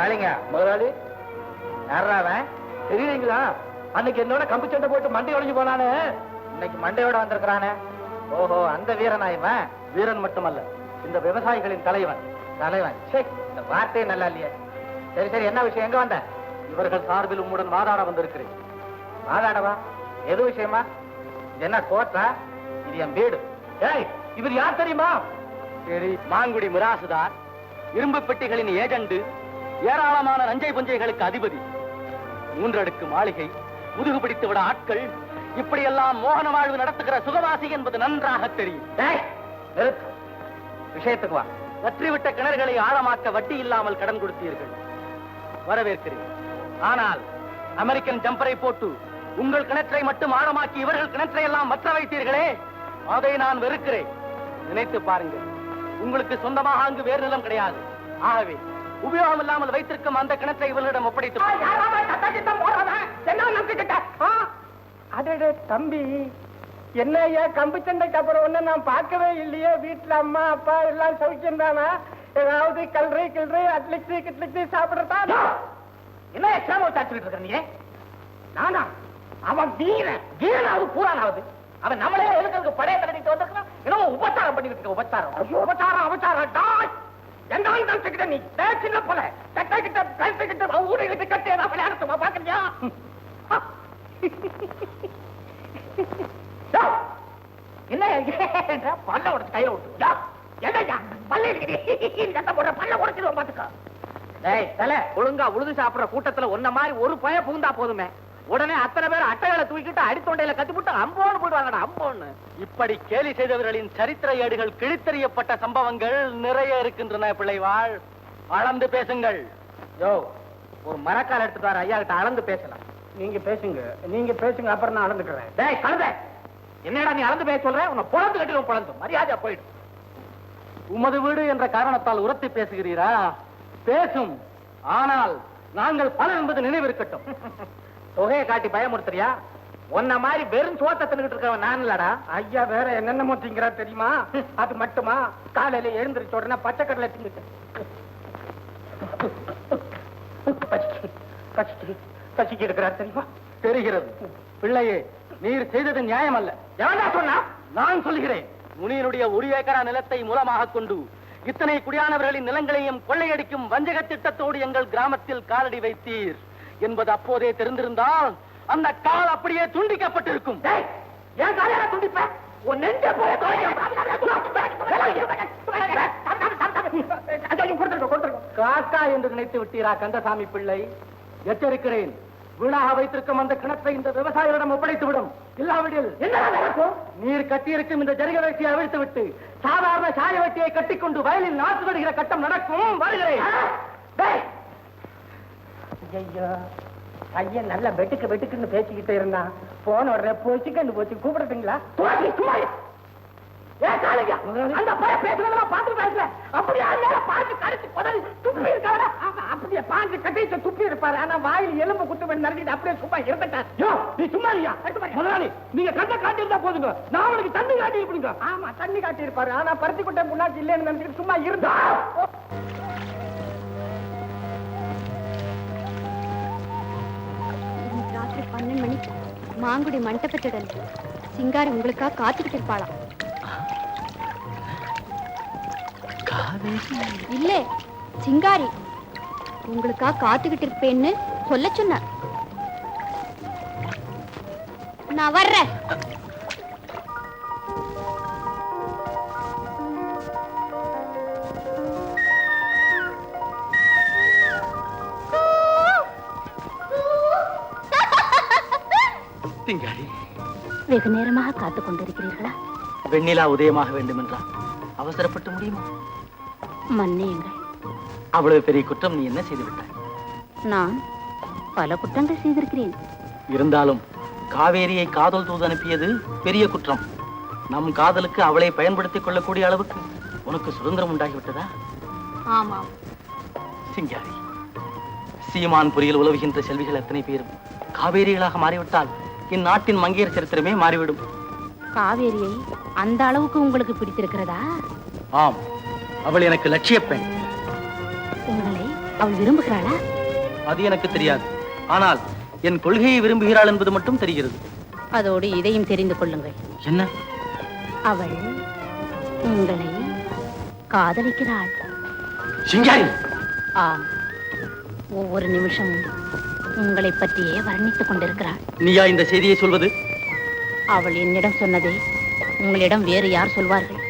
காளிங்க. முதலாளி. யாரா அவன்? தெரியுங்களா அன்னைக்கு என்னோட கம்பு சண்டை போட்டு மண்டை உடைஞ்சு போனானே. இன்னைக்கு மண்டையோட வந்திருக்கிறானே. ஓஹோ அந்த வீரனா இவன்? வீரன் மட்டுமல்ல இந்த விவசாயிகளின் தலைவன். தலைவன். சே இந்த வார்த்தையே நல்லா இல்லையே. சரி சரி என்ன விஷயம்? எங்க வந்த? இவர்கள் சார்பில் உம்முடன் வாதாட வந்திருக்கிறேன். வாதாடவா? எது விஷயமா? என்ன கோட்டா இது என் வீடு. ஏய் இவர் யார் தெரியுமா? சரி மாங்குடி மிராசுதார். இரும்பு பெட்டிகளின் ஏஜெண்டு ஏராளமான நஞ்சை புஞ்சைகளுக்கு அதிபதி. மூன்றடுக்கு மாளிகை முதுகு பிடித்து விட ஆட்கள் இப்படியெல்லாம் மோகன வாழ்வு நடத்துகிற சுகவாசி என்பது நன்றாக தெரியும். விஷயத்துக்கு வா. வற்றிவிட்ட கிணறுகளை ஆழமாக்க வட்டி இல்லாமல் கடன் கொடுத்தீர்கள். வரவேற்கிறேன். ஆனால் அமெரிக்கன் ஜம்பரை போட்டு உங்கள் கிணற்றை மட்டும் ஆழமாக்கி இவர்கள் கிணற்றை எல்லாம் வற்ற வைத்தீர்களே? அதை நான் வெறுக்கிறேன். நினைத்து பாருங்கள். உங்களுக்கு சொந்தமாக அங்கு வேறு நிலம் கிடையாது. ஆகவே உபயோகம் இல்லாமல் வைத்திருக்கும் அந்த கிணற்றை இவர்களிடம் ஒப்படைத்து அடடே தம்பி. என்ன ஐயா கம்பு சண்டைக்கு அப்புறம் ஒண்ணு நான் பார்க்கவே இல்லையே. வீட்டுல அம்மா அப்பா எல்லாம் சௌக்கியம் தானா ஏதாவது கல்றி கிள்றி அட்லிக்ஸி கிட்லிக்ஸி சாப்பிடுறதா? என்ன எக்ஸாம் வச்சுட்டு இருக்க நீ நானா? அவன் வீரன் வீரனாவது பூரானாவது. அவன் நம்மளே எதுக்கு படைய தடவிட்டு வந்திருக்கான் என்னமோ உபச்சாரம் பண்ணிக்கிட்டு இருக்க உபச்சாரம். உபச்சாரம் உபச்சாரம் டாய் என்ன நினைச்சுக்கிட்ட நீ சின்ன போல. கட்ட கிட்ட கழுத்து கிட்ட ஊரை கிட்ட கட்டி ஏதாவது விளையாடுமா பாக்குறியா டேய், என்ன ஏன்டா? பல்ல உடச்சு கையில விட்டு? டேய், பல்ல இருக்குது கட்ட போட பல்ல உடச்சிடுவோம் பாத்துக்கோ டேய் தல ஒழுங்கா உழுது சாப்பிடுற கூட்டத்துல ஒன்ன மாதிரி ஒரு பய புகுந்தா போதுமே. உடனே அத்தனை பேர் அட்டைகளை தூக்கிட்டு அடித்தொண்டையில கத்தி போட்டு அம்போன்னு போயிடுவாங்கடா அம்போன்னு. இப்படி கேலி செய்தவர்களின் சரித்திர ஏடுகள் கிழித்தறியப்பட்ட சம்பவங்கள் நிறைய இருக்கின்றன பிள்ளைவாள். அளந்து பேசுங்கள். யோ ஒரு மரக்கால் எடுத்துட்டு வர ஐயா கிட்ட அளந்து பேசலாம். நீங்க பேசுங்க. நீங்க பேசுங்க அப்புறம் நான் அளந்துக்கிறேன். டேய் கழுத! என்னடா நீ அளந்து பேச சொல்ற? உன்னை பொழந்து கட்டிடும் பொழந்து மரியாதையா போயிடும் உமது வீடு என்ற காரணத்தால் உரத்தி பேசுகிறீரா? பேசும். ஆனால் நாங்கள் பலர் என்பது நினைவிருக்கட்டும். தொகையை காட்டி பயமுறுத்துறியா? உன்ன மாதிரி வெறும் சோத்த தின்னுகிட்டு இருக்கவன் நான் இல்லடா. ஐயா வேற என்னென்னமோ திங்கிறா தெரியுமா? அது மட்டுமா? காலையில எழுந்திருச்ச உடனே பச்சை கடலை திங்கிட்டு இருக்கிறார் தெரியுமா? தெரிகிறது. பிள்ளையே நீர் செய்தது நியாயம் அல்ல எவன்டா சொன்னா? நான் சொல்கிறேன் முனியனுடைய ஒரு ஏக்கரா நிலத்தை மூலமாக கொண்டு இத்தனை குடியானவர்களின் நிலங்களையும் கொள்ளையடிக்கும் வஞ்சக திட்டத்தோடு எங்கள் கிராமத்தில் காலடி வைத்தீர். என்பது அப்போதே தெரிந்திருந்தால் அந்த கால் அப்படியே துண்டிக்கப்பட்டிருக்கும். துண்டிப்ப? உன் நெஞ்ச போய் காக்கா என்று நினைத்து விட்டீரா கந்தசாமி பிள்ளை? எச்சரிக்கிறேன். வீணாக வைத்திருக்கும் அந்த கிணற்றை இந்த விவசாயிகளிடம் ஒப்படைத்து விடும் இல்லாவிடில் நீர் கட்டியிருக்கும் இந்த ஜரிக வெட்டியை அவிழ்த்து விட்டு சாதாரண சாய வெட்டியை கட்டிக்கொண்டு வயலில் நாற்று நடுகிற கட்டம் நடக்கும். வருகிறேன். ஐயோ பையன் நல்ல வெட்டுக்கு வெட்டுக்குன்னு பேசிக்கிட்டே இருந்தான். போன உடனே போச்சுக்கன்னு போச்சு. கூப்பிடுறீங்களா அப்படியே பாஞ்சு பதறி துப்பி இருப்பாரு. ஆனா வாயில் எலும்பு குத்து பண்ணி அப்படியே சும்மா இருந்துட்டார். நீ சும்மா இல்லையா முதலாளி நீங்க கண்ணை காட்டியிருந்தா போதுங்க. நான் அவனுக்கு தண்ணி காட்டி இருப்பீங்க ஆமா தண்ணி காட்டி இருப்பாரு ஆனா பருத்தி குட்டை முன்னாடி இல்லைன்னு நினைச்சிட்டு சும்மா இருந்தா மாங்குடி மண்டபத்திடல் சிங்காரி உங்களுக்காக காத்துக்கிட்டு இருப்பாளாம் இல்ல சிங்காரி உங்களுக்காக காத்துக்கிட்டு இருப்பேன்னு சொல்ல சொன்னார். நான் வர்றேன். திங்காரி வெகு நேரமாக காத்துக் கொண்டிருக்கிறீர்களா? வெண்ணிலா உதயமாக வேண்டும் என்றால் அவசரப்பட்டு முடியுமா? மன்னியுங்கள் அவ்வளவு பெரிய குற்றம் நீ என்ன செய்து விட்டாய் நான் பல குற்றங்கள் செய்திருக்கிறேன். இருந்தாலும் காவேரியை காதல் தூது அனுப்பியது பெரிய குற்றம். நம் காதலுக்கு அவளை பயன்படுத்திக் கொள்ளக்கூடிய அளவுக்கு உனக்கு சுதந்திரம் உண்டாகிவிட்டதா? ஆமாம். சிங்காரி சீமான் புரியில் உலவுகின்ற செல்விகள் எத்தனை பேரும் காவேரிகளாக மாறிவிட்டால் இந்நாட்டின் மங்கையர் சரித்திரமே மாறிவிடும். காவேரியை அந்த அளவுக்கு உங்களுக்கு பிடித்திருக்கிறதா? ஆம் அவள் எனக்கு லட்சிய பெண். உங்களை அவள் விரும்புகிறாளா? அது எனக்கு தெரியாது. ஆனால் என் கொள்கையை விரும்புகிறாள் என்பது மட்டும் தெரிகிறது. அதோடு இதையும் தெரிந்து கொள்ளுங்கள். என்ன? அவள் உங்களை காதலிக்கிறாள். சிங்காரி! ஆம் ஒவ்வொரு நிமிஷமும் உங்களை பற்றியே வர்ணித்துக் கொண்டிருக்கிறாள். நீயா இந்த செய்தியை சொல்வது? அவள் என்னிடம் சொன்னதை உங்களிடம் வேறு யார் சொல்வார்கள்?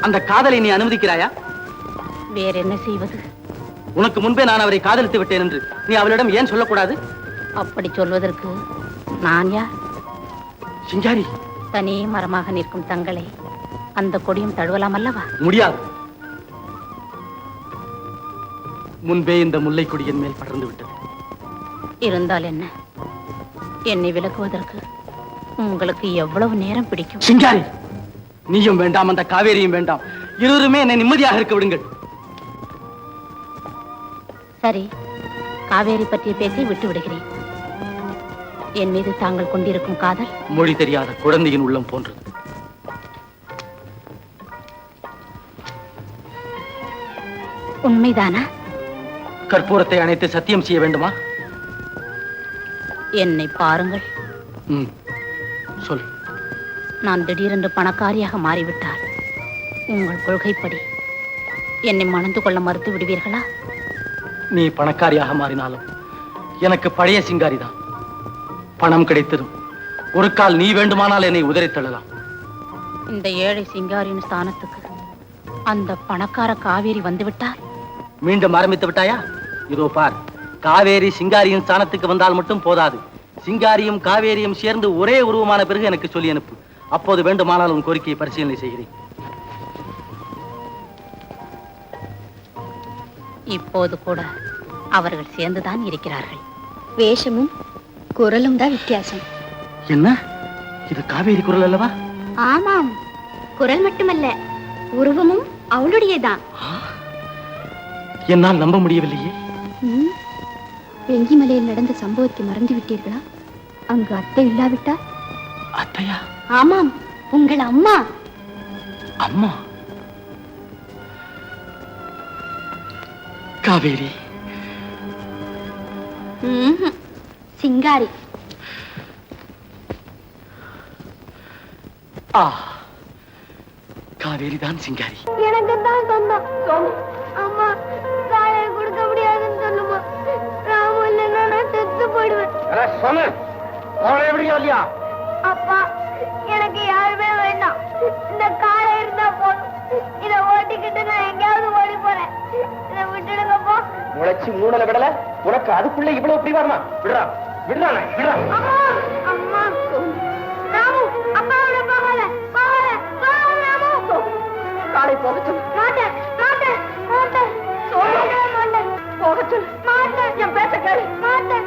அந்த காதலை நீ அனுமதிக்கிறாயா? வேற என்ன செய்வது? உனக்கு முன்பே நான் அவரை காதலித்து விட்டேன் என்று நீ அவளிடம் ஏன் சொல்லக்கூடாது? அப்படி சொல்வதற்கு நான் யார்? சிங்காரி. தனி மரமாக நிற்கும் தங்களை அந்த கொடியும் தழுவலாம் அல்லவா? முடியாது. முன்பே இந்த முல்லை கொடியின் மேல் படர்ந்து விட்டது. இருந்தால் என்ன? என்னை விலக்குவதற்கு உங்களுக்கு எவ்வளவு நேரம் பிடிக்கும்? சிங்காரி நீயும் வேண்டாம் அந்த காவேரியும் வேண்டாம். இருவருமே என்னை நிம்மதியாக இருக்க விடுங்கள். சரி காவேரி பற்றிய பேசி விட்டு விடுகிறேன். என் மீது தாங்கள் கொண்டிருக்கும் காதல்? மொழி தெரியாத குழந்தையின் உள்ளம் போன்றது. உண்மைதானா? கற்பூரத்தை அணைத்து சத்தியம் செய்ய வேண்டுமா? என்னை பாருங்கள். ம் சொல் நான் திடீரென்று பணக்காரியாக மாறிவிட்டால் உங்கள் கொள்கைப்படி என்னை மணந்து கொள்ள மறுத்து விடுவீர்களா? நீ பணக்காரியாக மாறினாலும் எனக்கு பழைய சிங்காரி தான். பணம் கிடைத்ததும் ஒரு கால் நீ வேண்டுமானால் என்னை உதறித் தள்ளலாம். இந்த ஏழை சிங்காரியின் ஸ்தானத்துக்கு அந்த பணக்கார காவேரி வந்துவிட்டால் மீண்டும் ஆரம்பித்து விட்டாயா? இதோ பார். காவேரி சிங்காரியின் ஸ்தானத்துக்கு வந்தால் மட்டும் போதாது. சிங்காரியும் காவேரியும் சேர்ந்து ஒரே உருவமான பிறகு எனக்கு சொல்லி அனுப்பு. அப்போது வேண்டுமானால் உன் கோரிக்கையை பரிசீலனை செய்கிறேன். இப்போது கூட அவர்கள் சேர்ந்துதான் இருக்கிறார்கள். வேஷமும் குரலும் தான் வித்தியாசம். என்ன? இது காவேரி குரல் அல்லவா? ஆமாம். குரல் மட்டுமல்ல உருவமும் அவளுடையதான். என்னால் நம்ப முடியவில்லையே. வெங்கிமலையில் நடந்த சம்பவத்தை மறந்து விட்டீர்களா? அங்கு அத்தை இல்லாவிட்டால்? அத்தையா? ஆமாம் உங்கள் அம்மா. அம்மா? காவேரி. சிங்காரி. ஆ காவேரி தான் சிங்காரி. எனக்கு தான் சொந்தம். அம்மா போயிடுவேன். சொன்ன. எப்படியா இல்லையா அப்பா எனக்கு யாருமே வேண்டாம். இந்த காரை இருந்தா போதும். இத ஓட்டிக்கிட்டு நான் எங்கேயாவது ஓடி போறேன். இதை விட்டுடுங்கப்பா முளைச்சு மூணல விடல. உனக்கு அதுக்குள்ள இவ்வளவு பிடிவாரமா விடுறா. விடுறா விடுறா. அம்மா அம்மா ராமு அப்பாவோட போகாத போகாத போகாத ராமு. காலை போக சொல்லு மாட்டேன் மாட்டேன் மாட்டேன் மாட்டேன் மாட்டேன் என் பேச்ச கேளு. மாட்டேன்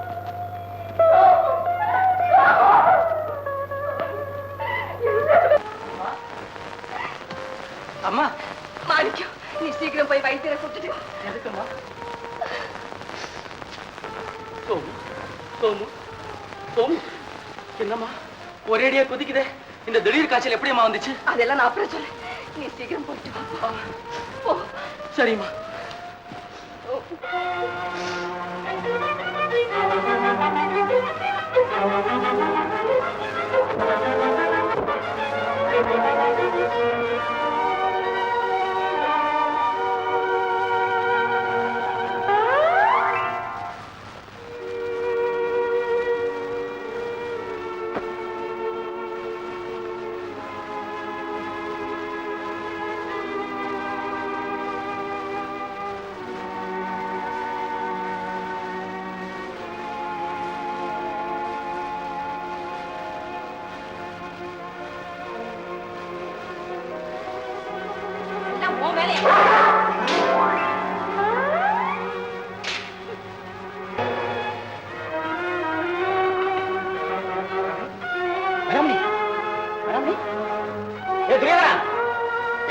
நீ சீக்கிரம் போய் வைத்தியரை கூப்பிட்டுட்டு எதுக்குமா? சோமு சோமு சோமு என்னம்மா? ஒரேடியா குதிக்குதே. இந்த திடீர் காய்ச்சல் எப்படியம்மா வந்துச்சு? அதெல்லாம் நான் அப்புறம் சொல்ல நீ சீக்கிரம் போயிட்டு வா போ. சரிம்மா.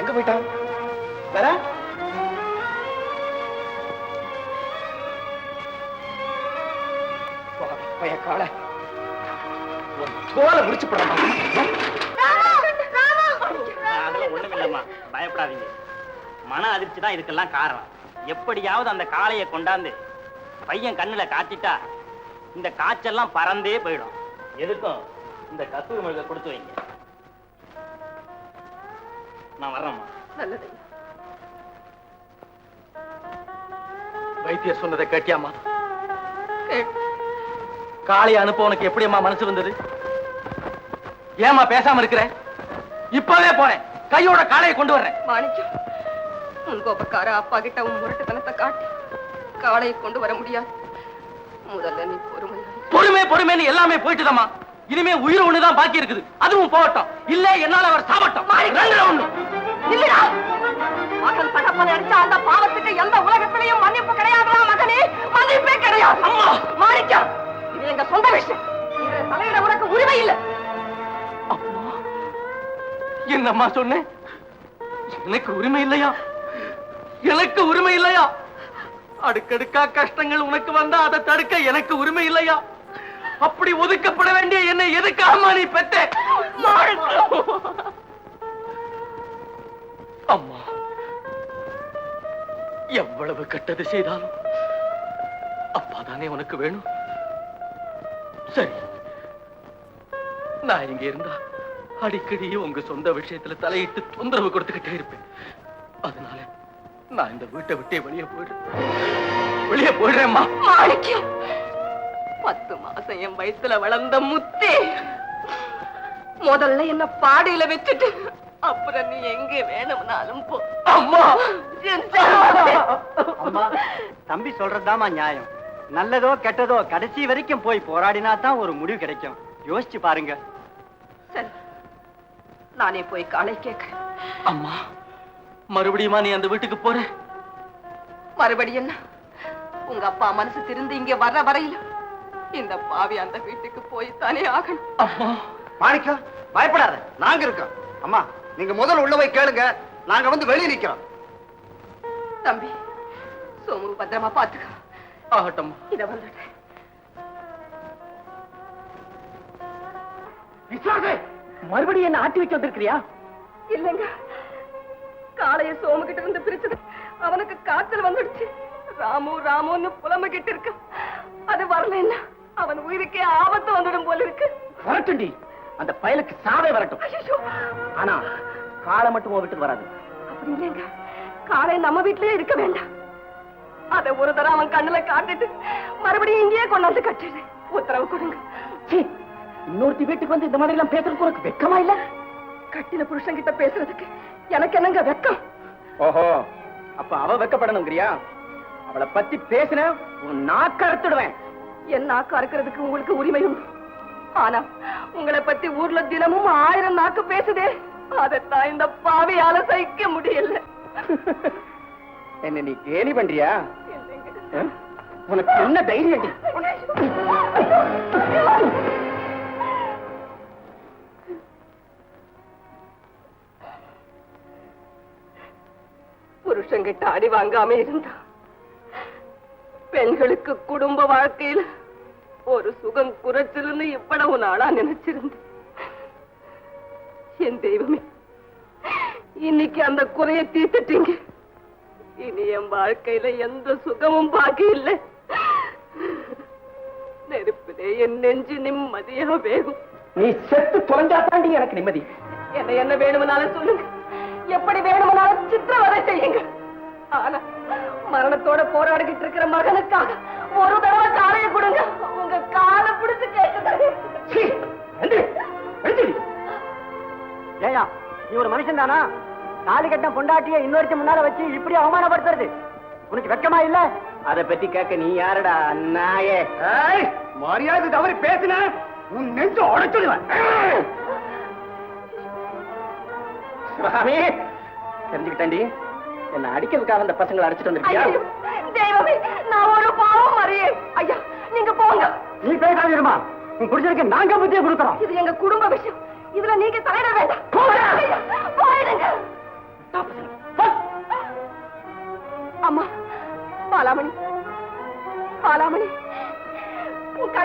எங்க வர கால. ஒரு தோலை முடிச்சு போடாமா அதெல்லாம் ஒண்ணுமில்லம்மா. பயப்படாதீங்க. மன அதிர்ச்சி தான் இதுக்கெல்லாம் காரணம். எப்படியாவது அந்த காளையை கொண்டாந்து பையன் கண்ணுல காத்திட்டா இந்த காய்ச்செல்லாம் பறந்தே போயிடும். எதுக்கும்? இந்த கத்தூரி மழுக கொடுத்து வைங்க. நான் வர்றேம்மா. நல்லது. வைத்தியர் சொன்னதை கேட்டியாமா கேட்டு காளையை அனுப்ப உனக்கு எப்படியம்மா மனசு வந்தது? ஏமா பேசாம இருக்கிற? இப்பவே போறேன். கையோட காளையை கொண்டு வர்றேன். மாணிக்கம் உன் கோபக்கார அப்பா கிட்ட உன் முரட்டுத்தனத்தை காட்டி. காளையை கொண்டு வர முடியாது. முதல்ல நீ பொறுமை பொறுமை பொறுமைன்னு எல்லாமே போயிட்டுதம்மா. இனிமே உயிர் ஒண்ணுதான் பாக்கி இருக்குது. அதுவும் போகட்டும். இல்ல என்னால அவர் ஒண்ணு. இல்லடா. மகன் தகப்பனை அடிச்ச அந்த பாவத்துக்கு எந்த உலகத்திலையும் மன்னிப்பு கிடையாதுடா மகனே. மன்னிப்பே கிடையாது. அம்மா. மாணிக்கம் இது எங்க சொந்த விஷயம். இதுல தலையிட உனக்கு உரிமை இல்ல. என்னம்மா சொன்னேன்? எனக்கு உரிமை இல்லையா? எனக்கு உரிமை இல்லையா? அடுக்கடுக்கா கஷ்டங்கள் உனக்கு வந்தா அதை தடுக்க எனக்கு உரிமை இல்லையா? அப்படி ஒதுக்கப்பட வேண்டிய என்னை எதுக்காக நீ பெத்த? அம்மா எவ்வளவு கெட்டது செய்தாலும் அப்பா தானே உனக்கு வேணும். சரி நான் இங்க இருந்தா அடிக்கடி உங்க சொந்த விஷயத்துல தலையிட்டு தொந்தரவு கொடுத்துக்கிட்டே இருப்பேன். அதனால நான் இந்த வீட்டை விட்டே வெளியே போயிடுறேன் வெளியே போயிடுறேம்மா. மாணிக்கம். என் வயித்துல வளர்ந்த முத்தே. முதல்ல என்ன பாடியில வச்சுட்டு அப்புறம் நீ எங்க வேணும்னாலும் போ. அம்மா. அம்மா தம்பி சொல்றதுதாம்மா நியாயம். நல்லதோ கெட்டதோ கடைசி வரைக்கும் போய் போராடினா தான் ஒரு முடிவு கிடைக்கும். யோசிச்சு பாருங்க. சரி நானே போய் காலை கேட்கிறேன். அம்மா மறுபடியுமா நீ அந்த வீட்டுக்கு போற? மறுபடியும் என்ன? உங்க அப்பா மனசு திருந்து இங்க வர்ற வரையில இந்த பாவி அந்த வீட்டுக்கு போய் தானே ஆகணும் அம்மா மாணிக்கம் பயப்படாத நாங்க இருக்கோம் அம்மா நீங்க முதல்ல உள்ள போய் கேளுங்க நாங்க வந்து வெளியே நிக்கிறோம் தம்பி சோமு பத்திரமா பாத்துக்க ஆகட்டும் இத வந்துட்டேன் மறுபடியும் என்ன ஆட்டி வச்சு வந்திருக்கிறியா இல்லைங்க காளைய சோமு கிட்ட இருந்து பிரிச்சது அவனுக்கு காய்ச்சல் வந்துடுச்சு ராமு ராமுன்னு புலம்பிக்கிட்டு இருக்கு அது வரலன்னா அவன் உயிருக்கே ஆபத்து வந்துடும் போல இருக்கு. வரட்டும்டி. அந்த பயலுக்கு சாவே வரட்டும். ஆனா காலை மட்டும் உன் வீட்டுக்கு வராது. அப்படி இல்லைங்க. காளை நம்ம வீட்லயே இருக்க வேண்டாம். அத ஒரு தடவை அவன் கண்ணுல காட்டிட்டு மறுபடியும் இங்கேயே கொண்டாந்து கட்டிடு உத்தரவு கொடுங்க. இன்னொருத்தி வீட்டுக்கு வந்து இந்த மாதிரி எல்லாம் பேசுறதுக்கு உனக்கு வெக்கமா இல்ல? கட்டின புருஷன் கிட்ட பேசுறதுக்கு எனக்கு என்னங்க வெக்கம்? ஓஹோ. அப்ப அவ வெக்கப்படணுங்கிறியா? அவளை பத்தி பேசின உன் நாக்க அறுத்துடுவேன். என் நாக்கு அறுக்கிறதுக்கு உங்களுக்கு உரிமை உண்டு ஆனா உங்களை பத்தி ஊர்ல தினமும் ஆயிரம் நாக்கு பேசுதே. அதைத்தான் இந்த பாவியால சகிக்க முடியல. என்ன நீ கேலி பண்றியா? உனக்கு என்ன தைரியம்? புருஷங்கிட்ட அடி வாங்காம இருந்தா பெண்களுக்கு குடும்ப வாழ்க்கையில ஒரு சுகம் குறைச்சல்னு இவ்வளவு நாளா நினைச்சிருந்தேன். என் தெய்வமே இன்னைக்கு அந்த குறைய தீர்த்துட்டீங்க. இனி என் வாழ்க்கையில எந்த சுகமும் பாக்கி இல்லை. நெருப்பிலே என் நெஞ்சு நிம்மதியா வேகும். நீ செத்து தொலைஞ்சா தாண்டி எனக்கு நிம்மதி. என்ன என்ன வேணும்னாலும் சொல்லுங்க. எப்படி வேணும்னாலும் சித்திரவதை செய்யுங்க. ஆனா மரணத்தோட போராடிக்கிட்டு இருக்கிற மகனுக்காக ஒரு தடவை காலைய கொடுங்க. உங்க காலை பிடிச்சு. ஏயா நீ ஒரு மனுஷன் தானா? தாலி கட்ட பொண்டாட்டிய இன்னொருத்தி முன்னால வச்சு இப்படி அவமானப்படுத்துறது? உனக்கு வெக்கமா இல்ல? அத பத்தி கேட்க நீ யாரடா ஏய், மரியாதை தவறி பேசின உன் நெஞ்சு உடைச்சுடுவேன். சுவாமி தெரிஞ்சுக்கிட்டேன்டி. என்ன அடிக்கிறதுக்காக அந்த பசங்களை அடிச்சிட்டு வந்திருக்கியா? தெய்வமே நான் ஒரு பாவம் அறியே ஐயா நீங்க போங்க. நீ பேசாதிருமா உன் புடிச்சிருக்கு நாங்க புத்திய கொடுக்கறோம் இது எங்க குடும்ப விஷயம். இதுல நீங்க தலையிட வேண்டாம். போயிடுங்க. அம்மா பாலாமணி. பாலாமணி